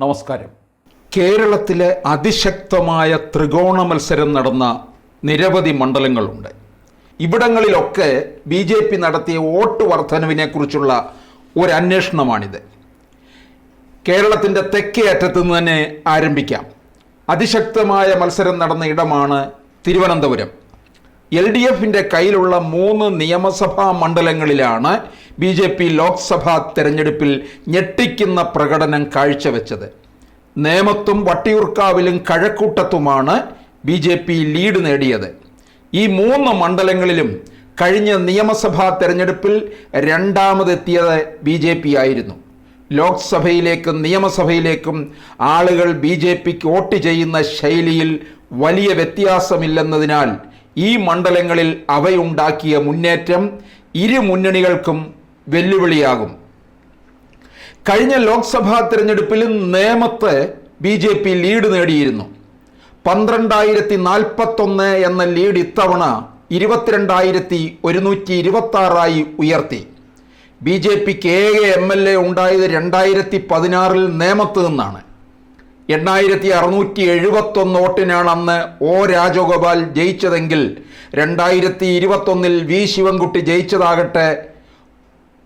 നമസ്കാരം. കേരളത്തിലെ അതിശക്തമായ ത്രികോണ മത്സരം നടന്ന നിരവധി മണ്ഡലങ്ങളുണ്ട്. ഇവിടങ്ങളിലൊക്കെ ബി ജെ പി നടത്തിയ വോട്ട് വർധനവിനെക്കുറിച്ചുള്ള ഒരു അന്വേഷണമാണിത് കേരളത്തിന്റെ തെക്കേ അറ്റത്ത് നിന്ന് തന്നെ ആരംഭിക്കാം. അതിശക്തമായ മത്സരം നടന്ന ഇടമാണ് തിരുവനന്തപുരം. എൽ ഡി എഫിന്റെ കയ്യിലുള്ള മൂന്ന് നിയമസഭാ മണ്ഡലങ്ങളിലാണ് ബി ജെ പി ലോക്സഭാ തെരഞ്ഞെടുപ്പിൽ ഞെട്ടിക്കുന്ന പ്രകടനം കാഴ്ചവെച്ചത്. നേമത്തും വട്ടിയൂർക്കാവിലും കഴക്കൂട്ടത്തുമാണ് ബി ജെ പി ലീഡ് നേടിയത്. ഈ മൂന്ന് മണ്ഡലങ്ങളിലും കഴിഞ്ഞ നിയമസഭാ തെരഞ്ഞെടുപ്പിൽ രണ്ടാമതെത്തിയത് ബി ജെ പി ആയിരുന്നു. ലോക്സഭയിലേക്കും നിയമസഭയിലേക്കും ആളുകൾ ബി ജെ പിക്ക് വോട്ട് ചെയ്യുന്ന ശൈലിയിൽ വലിയ വ്യത്യാസമില്ലെന്നതിനാൽ ഈ മണ്ഡലങ്ങളിൽ അവയുണ്ടാക്കിയ മുന്നേറ്റം ഇരു മുന്നണികൾക്കും വെല്ലുവിളിയാകും. കഴിഞ്ഞ ലോക്സഭാ തിരഞ്ഞെടുപ്പിൽ നേമത്ത് ബി ജെ പി ലീഡ് നേടിയിരുന്നു. പന്ത്രണ്ടായിരത്തി നാൽപ്പത്തൊന്ന് എന്ന ലീഡ് ഇത്തവണ ഇരുപത്തിരണ്ടായിരത്തി ഒരുന്നൂറ്റി ഇരുപത്തി ആറായി ഉയർത്തി. ബി ജെ പിക്ക് ഏക എം എൽ എ ഉണ്ടായത് രണ്ടായിരത്തി പതിനാറിൽ നേമത്ത് നിന്നാണ്. എണ്ണായിരത്തി അറുന്നൂറ്റി എഴുപത്തൊന്ന് വോട്ടിനാണ് അന്ന് ഒ രാജഗോപാൽ ജയിച്ചതെങ്കിൽ രണ്ടായിരത്തി ഇരുപത്തൊന്നിൽ വി ശിവൻകുട്ടി ജയിച്ചതാകട്ടെ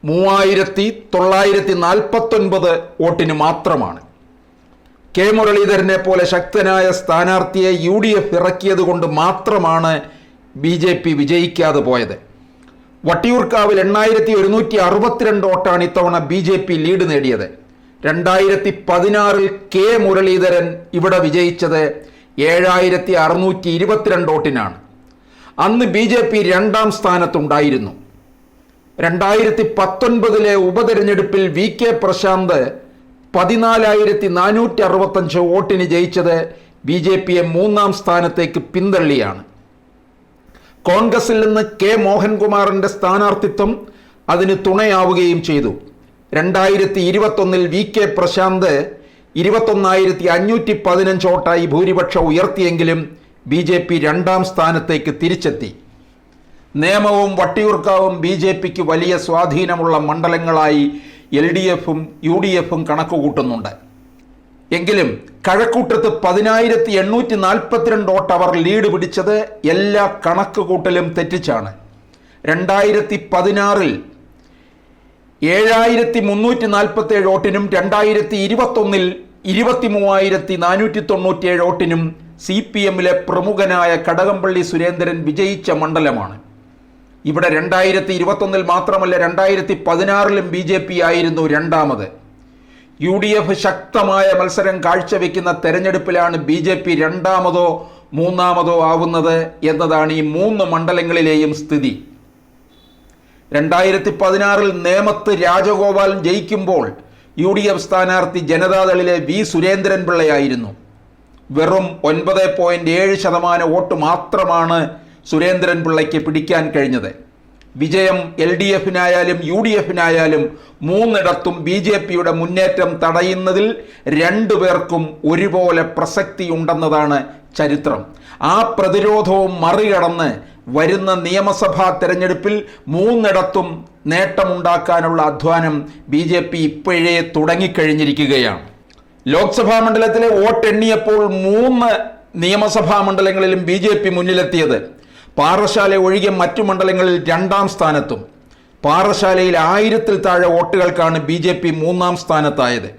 മൂവായിരത്തി തൊള്ളായിരത്തി നാൽപ്പത്തൊൻപത് വോട്ടിന് മാത്രമാണ്. കെ മുരളീധരനെ പോലെ ശക്തനായ സ്ഥാനാർത്ഥിയെ യു ഡി എഫ് ഇറക്കിയത് കൊണ്ട് മാത്രമാണ് ബി ജെ പി വിജയിക്കാതെ പോയത്. വട്ടിയൂർക്കാവിൽ എണ്ണായിരത്തി ഒരുന്നൂറ്റി അറുപത്തിരണ്ട് വോട്ടാണ് ഇത്തവണ ബി ജെ പി ലീഡ് നേടിയത്. രണ്ടായിരത്തി പതിനാറിൽ കെ മുരളീധരൻ ഇവിടെ വിജയിച്ചത് ഏഴായിരത്തി അറുന്നൂറ്റി ഇരുപത്തിരണ്ട് വോട്ടിനാണ്. അന്ന് ബി ജെ പി രണ്ടാം സ്ഥാനത്തുണ്ടായിരുന്നു. രണ്ടായിരത്തി പത്തൊൻപതിലെ ഉപതെരഞ്ഞെടുപ്പിൽ വി കെ പ്രശാന്ത് പതിനാലായിരത്തി നാനൂറ്റി അറുപത്തഞ്ച് വോട്ടിന് ജയിച്ചത് ബി ജെ പിയെ മൂന്നാം സ്ഥാനത്തേക്ക് പിന്തള്ളിയാണ്. കോൺഗ്രസിൽ നിന്ന് കെ മോഹൻകുമാറിന്റെ സ്ഥാനാർത്ഥിത്വം അതിന് തുണയാവുകയും ചെയ്തു. രണ്ടായിരത്തി ഇരുപത്തൊന്നിൽ വി കെ പ്രശാന്ത് ഇരുപത്തൊന്നായിരത്തി അഞ്ഞൂറ്റി പതിനഞ്ച് വോട്ടായി ഭൂരിപക്ഷം ഉയർത്തിയെങ്കിലും ബി ജെ പി രണ്ടാം സ്ഥാനത്തേക്ക് തിരിച്ചെത്തി. നിയമവും വട്ടിയൂർക്കാവും ബി ജെ പിക്ക് വലിയ സ്വാധീനമുള്ള മണ്ഡലങ്ങളായി എൽ ഡി എഫും യു ഡി എഫും കണക്കുകൂട്ടുന്നുണ്ട്. എങ്കിലും കഴക്കൂട്ടത്ത് പതിനായിരത്തി എണ്ണൂറ്റി നാൽപ്പത്തിരണ്ട് വോട്ട് അവർ ലീഡ് പിടിച്ചത് എല്ലാ കണക്കുകൂട്ടലും തെറ്റിച്ചാണ്. രണ്ടായിരത്തി പതിനാറിൽ ഏഴായിരത്തി മുന്നൂറ്റി നാൽപ്പത്തി ഏഴ് വോട്ടിനും രണ്ടായിരത്തി ഇരുപത്തൊന്നിൽ ഇരുപത്തി മൂവായിരത്തി നാനൂറ്റി തൊണ്ണൂറ്റിയേഴ് വോട്ടിനും സി പി എമ്മിലെ പ്രമുഖനായ കടകംപള്ളി സുരേന്ദ്രൻ വിജയിച്ച മണ്ഡലമാണ്. ഇവിടെ രണ്ടായിരത്തി ഇരുപത്തൊന്നിൽ മാത്രമല്ല രണ്ടായിരത്തി പതിനാറിലും ബി ജെ പി ആയിരുന്നു രണ്ടാമത്. യു ഡി എഫ് ശക്തമായ മത്സരം കാഴ്ചവെക്കുന്ന തെരഞ്ഞെടുപ്പിലാണ് ബി ജെ പി രണ്ടാമതോ മൂന്നാമതോ ആവുന്നത് എന്നതാണ് ഈ മൂന്ന് മണ്ഡലങ്ങളിലെയും സ്ഥിതി. രണ്ടായിരത്തി പതിനാറിൽ നേമത്ത് രാജഗോപാൽ ജയിക്കുമ്പോൾ യു ഡി എഫ് സ്ഥാനാർത്ഥി ജനതാദളിലെ വി സുരേന്ദ്രൻ പിള്ളയായിരുന്നു. വെറും ഒൻപത് പോയിന്റ് ഏഴ് ശതമാനം വോട്ട് മാത്രമാണ് സുരേന്ദ്രൻ പിള്ളയ്ക്ക് പിടിക്കാൻ കഴിഞ്ഞത്. വിജയം എൽ ഡി എഫിനായാലും യു ഡി എഫിനായാലും മൂന്നിടത്തും ബി ജെ പിയുടെ മുന്നേറ്റം തടയുന്നതിൽ രണ്ടു പേർക്കും ഒരുപോലെ പ്രസക്തിയുണ്ടെന്നതാണ് ചരിത്രം. ആ പ്രതിരോധവും മറികടന്ന് വരുന്ന നിയമസഭാ തെരഞ്ഞെടുപ്പിൽ മൂന്നിടത്തും നേട്ടമുണ്ടാക്കാനുള്ള അധ്വാനം ബി ജെ പി ഇപ്പോഴേ തുടങ്ങിക്കഴിഞ്ഞിരിക്കുകയാണ്. ലോക്സഭാ മണ്ഡലത്തിലെ വോട്ടെണ്ണിയപ്പോൾ മൂന്ന് നിയമസഭാ മണ്ഡലങ്ങളിലും ബി ജെ പി മുന്നിലെത്തിയത്. പാറശാല ഒഴികെ മറ്റു മണ്ഡലങ്ങളിൽ രണ്ടാം സ്ഥാനത്തും. പാറശാലയിൽ ആയിരത്തിൽ താഴെ വോട്ടുകൾക്കാണ് ബി ജെ പി മൂന്നാം സ്ഥാനത്തായത്.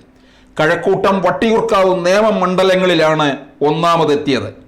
കഴക്കൂട്ടം വട്ടിയൂർക്കാവ് നേമം മണ്ഡലങ്ങളിലാണ് ഒന്നാമതെത്തിയത്.